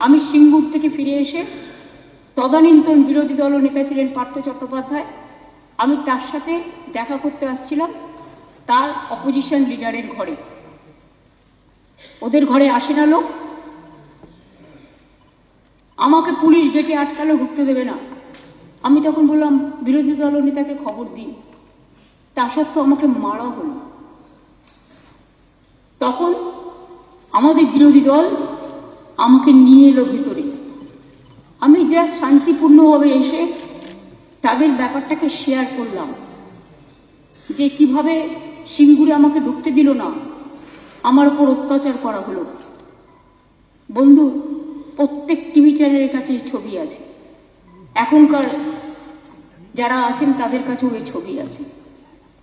আমি সিঙ্গুর থেকে ফিরে এসে তদানীন্তন বিরোধী দল নেতা ছিলেন পার্থ চট্টোপাধ্যায়। আমি তার সাথে দেখা করতে আসছিলাম তার অপোজিশন লিডারের ঘরে। ওদের ঘরে আসে না লোক। আমাকে পুলিশ গেটে আটকালো, ঢুকতে দেবে না। আমি তখন বললাম, বিরোধী দল নেতাকে খবর দিন। তা সত্ত্বেও আমাকে মারা হলো। তখন আমাদের বিরোধী দল আমাকে নিয়ে এলো ভিতরে। আমি যা শান্তিপূর্ণভাবে এসে তাদের ব্যাপারটাকে শেয়ার করলাম। যে কীভাবে সিঙ্গুরে আমাকে ঢুকতে দিল না, আমার উপর অত্যাচার করা হলো। বন্ধু, প্রত্যেক টিভি চ্যানেলের কাছে ছবি আছে। এখনকার যারা আছেন, তাদের কাছেও এই ছবি আছে।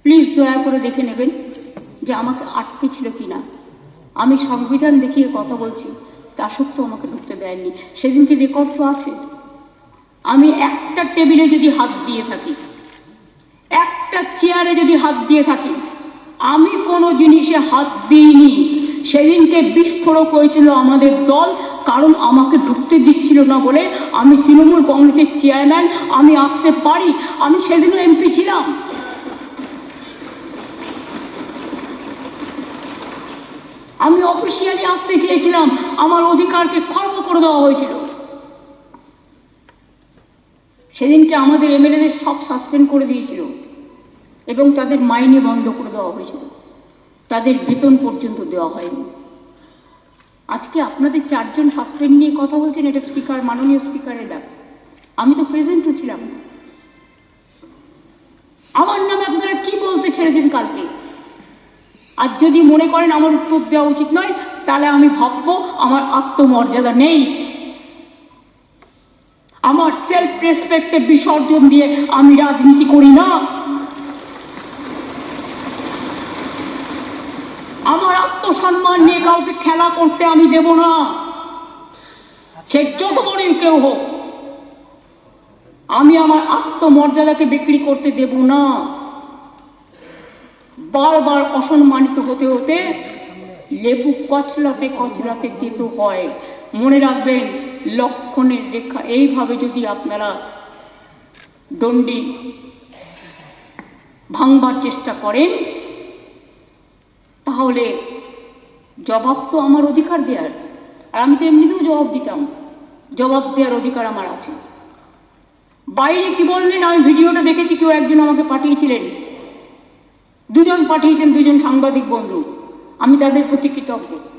প্লিজ দয়া করে দেখে নেবেন যে আমাকে আটকে ছিল কিনা। আমি সংবিধান দেখিয়ে কথা বলছি। তা সত্ত্বেও আমাকে ঢুকতে দেয়নি। সেদিনকে রেকর্ড তো আছে। আমি একটা টেবিলে যদি হাত দিয়ে থাকি, একটা চেয়ারে যদি হাত দিয়ে থাকি, আমি কোনো জিনিসে হাত দিইনি। সেদিনকে বিস্ফোরক হয়েছিল আমাদের দল, কারণ আমাকে ঢুকতে দিচ্ছিল না বলে আমি তৃণমূল কংগ্রেসের চেয়ারম্যান আমি আসতে পারি। আমি সেদিনও এমপি ছিলাম। আমি অফিসিয়ালি আসতে চেয়েছিলাম। আমার অধিকারকে খর্ব করে দেওয়া হয়েছিল। সেদিনকে আমাদের এমএলএদের সব সাসপেন্ড করে দিয়েছিল এবং তাদের মাইনে বন্ধ করে দেওয়া হয়েছিল। তাদের বেতন পর্যন্ত দেওয়া হয়নি। আজকে আপনাদের চারজন সাসপেন্ড নিয়ে কথা বলছেন, এটা স্পিকার মাননীয় স্পিকারের ব্যাপার। আমি তো প্রেজেন্টও ছিলাম। না। আর যদি মনে করেন আমার উত্তর দেওয়া উচিত নয়, তাহলে আমি ভাববো আমার আত্মমর্যাদা নেই। আমার সেলফ রেসপেক্টে বিসর্জন দিয়ে আমি রাজনীতি করি না। আমার আত্মসম্মান নিয়ে কাউকে খেলা করতে আমি দেব না। সে যত বড়ই কেউ হোক, আমি আমার আত্মমর্যাদাকে বিক্রি করতে দেব না। বারবার অসম্মানিত হতে হতে লেবু কচলাতে কচলাতে তেতো হয়। মনে রাখবেন, লক্ষণের রেখা এইভাবে যদি আপনারা দণ্ডি ভাঙবার চেষ্টা করেন, তাহলে জবাব তো আমার অধিকার দেওয়ার আর আমি তো এমনিতেও জবাব দিতাম। জবাব দেওয়ার অধিকার আমার আছে। বাইরে কি বললেন? আমি ভিডিওটা দেখেছি, কেউ একজন আমাকে পাঠিয়েছিলেন। দুজন পাঠিয়েছেন দুজন সাংবাদিক বন্ধু। আমি তাদের প্রতি কৃতজ্ঞ।